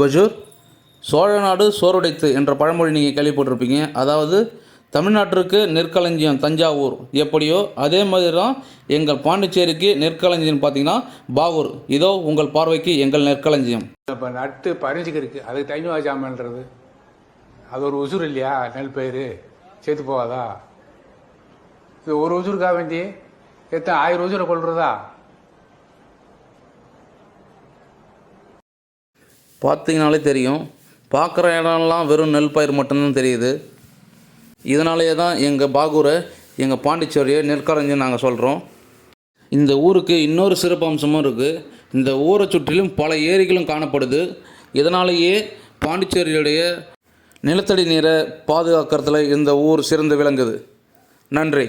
பஜூர் சோழ நாடு சோறுடைத்து என்ற பழமொழி நீங்கள் கேள்விப்பட்டிருப்பீங்க. அதாவது தமிழ்நாட்டிற்கு நெற்களஞ்சியம் தஞ்சாவூர். எப்படியோ அதே மாதிரி தான் எங்கள் பாண்டிச்சேரிக்கு நெற்களஞ்சியம் பார்த்தீங்கன்னா பாகூர். இதோ உங்கள் பார்வைக்கு எங்கள் நெற்களஞ்சியம். இப்போ நட்டு பறிஞ்சுக்கிருக்கு அதுக்கு தண்ணி வாஜாமன்றது அது ஒரு உசுர் இல்லையா? நெல் பயிர் சேர்த்து போகாதா? இது ஒரு உசுருக்கா வேண்டி எத்தனை ஆயிரம் உசுரை கொள்றதா பார்த்தீங்கனாலே தெரியும். பார்க்குற இடம்லாம் வெறும் நெல் பயிர் மட்டும்தான் தெரியுது. இதனாலேயே தான் எங்கள் பாகூரை எங்கள் பாண்டிச்சேரியை நெற்களஞ்சியம் நாங்கள் சொல்கிறோம் இந்த ஊருக்கு இன்னொரு சிறப்பம்சமும் இருக்குது இந்த ஊரை சுற்றிலும் பல ஏரிகளும் காணப்படுது. இதனாலேயே பாண்டிச்சேரியுடைய நிலத்தடி நீரை பாதுகாக்கிறதுல இந்த ஊர் சிறந்து விளங்குது. நன்றி.